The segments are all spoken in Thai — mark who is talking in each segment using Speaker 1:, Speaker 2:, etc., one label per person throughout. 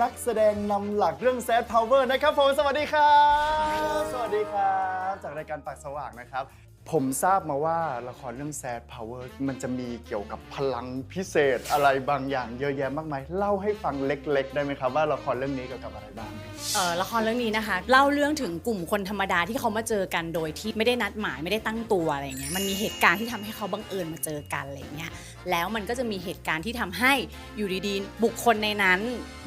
Speaker 1: นักแสดงนำหลักเรื่อง Sad Power นะครับผมสวัสดีครับ สวัสดีครับ จากรายการปากสว่างนะครับ ผมทราบมาว่าละครเรื่อง Sad Power มันจะมีเกี่ยวกับพลังพิเศษอะไรบางอย่างเยอะแยะมากมายเล่าให้ฟังเล็ก ๆ ได้ไหมครับว่าละครเรื่องนี้เกี่ยวกับอะไรบ้าง
Speaker 2: เอ่อละครเรื่องนี้นะคะเล่าเรื่องถึงกลุ่มคนธรรมดาที่เขามาเจอกันโดยที่ไม่ได้นัดหมายไม่ได้ตั้งตัวอะไรเงี้ยมันมีเหตุการณ์ที่ทำให้เขาบังเอิญมาเจอกันอะไรเงี้ยแล้วมันก็จะมีเหตุการณ์ที่ทำให้อยู่ดีๆบุคคลในนั้น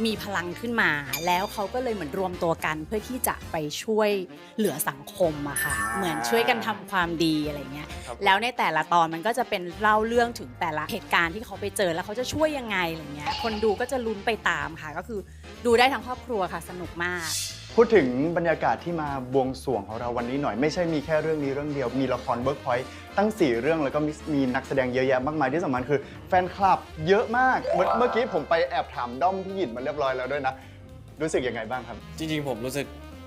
Speaker 2: มีพลังขึ้นมา แล้วเขาก็เลยเหมือนรวมตัวกันเพื่อที่จะไปช่วยเหลือสังคมอะค่ะเหมือนช่วยกันทำความดีอะไรเงี้ย
Speaker 1: ครับ
Speaker 2: แล้วในแต่ละตอนมันก็จะเป็นเล่าเรื่องถึงแต่ละเหตุการณ์ที่เขาไปเจอแล้วเขาจะช่วยยังไงอะไรเงี้ยคนดูก็จะลุ้นไปตามค่ะ ก็คือดูได้ทั้งครอบครัวค่ะสนุกมาก
Speaker 1: พูดถึงบรรยากาศที่มาบวงสรวงของเราวันนี้หน่อยไม่ใช่มีแค่เรื่องนี้เรื่องเดียวมีละครเบิร์กพอยต์ตั้ง 4 เรื่องแล้วก็มีมีนักแสดงเยอะแยะมากมายที่สำคัญคือแฟนคลับเยอะมากเมื่อเมื่อกี้ผมไปแอบถามด้อมพี่หยินมาเรียบร้อยแล้วด้วยนะ รู้สึกยังไงบ้างครับ
Speaker 3: จริงๆ ผมรู้สึก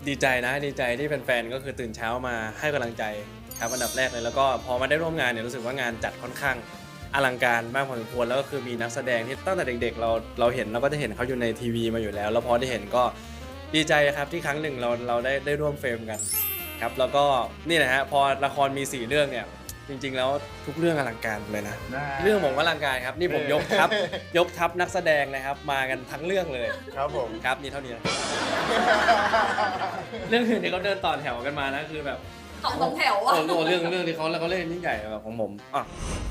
Speaker 3: ดีใจนะ ดีใจที่แฟนๆ ก็คือตื่นเช้ามาให้กำลังใจ ครับอันดับแรกเลยแล้วก็พอมาได้ร่วมงานเนี่ยรู้สึกว่างานจัดค่อนข้างอลังการมากพอสมควรแล้วก็คือมีนักแสดงที่ตั้งแต่เด็ก ๆ เราเราเห็นเราก็จะเห็นเขาอยู่ในทีวีมาอยู่แล้ว แล้วพอได้เห็นก็ดีใจครับที่ครั้งหนึ่งเราเราได้ได้ร่วมเฟรมกันครับแล้วก็นี่นะฮะพอละครมีสี่เรื่องเนี่ยจริง ๆ แล้วทุกเรื่องอลังการเลยนะ เรื่องผมก็อลังการครับนี่ผมยกทัพยกทัพนักแสดงนะครับมากันทั้งเรื่องเลย
Speaker 1: ครับผม
Speaker 3: ครับนี่เท่านี้นะเรื่องอื่นที่เขาเดินต่อแถวกันมานะคือแบบ
Speaker 2: สองสองแถว
Speaker 3: โอ้โหเรื่องเรื่องที่เขาเขาเล่นยิ่งใหญ่แบบของผมอะ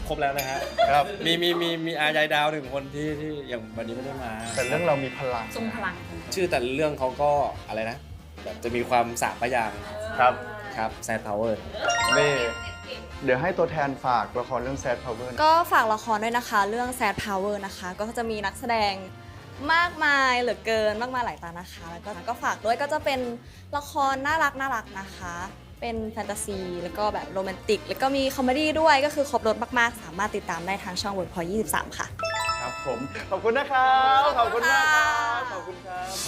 Speaker 3: ครบแล้วนะฮะ
Speaker 1: ครับ
Speaker 3: มีมีมีมีอายายดาวหนึ่งคนที่ที่อย่างวันนี้ไม่ได้มา
Speaker 1: แต่เรื่องเรามีพลัง
Speaker 2: ทรงพลัง
Speaker 3: ชื่อแต่ละเรื่องเขาก็อะไรนะแบบจะมีความสาบประยาง
Speaker 1: ครับ
Speaker 3: ครับแซดพาวเวอร์
Speaker 1: นี่ เดี๋ยวให้ตัวแทนฝากละครเรื่อง Sad Power
Speaker 4: ก็ฝากละครด้วยนะคะ เรื่อง Sad Power นะคะ ก็จะมีนักแสดงมากมายเหลือเกินมากมายหลายตานะคะ แล้วก็ก็ฝากด้วยก็จะเป็นละครน่ารักน่ารักนะคะ เป็นแฟนตาซี แล้วก็แบบโรแมนติก แล้วก็มีคอมเมดี้ด้วยก็คือครบรถมากๆ สามารถติดตามได้ทางช่อง Workpoint 23 ค่ะ
Speaker 1: ครับผม ขอบคุณนะครับ ขอบคุณมากครับขอบคุณครับ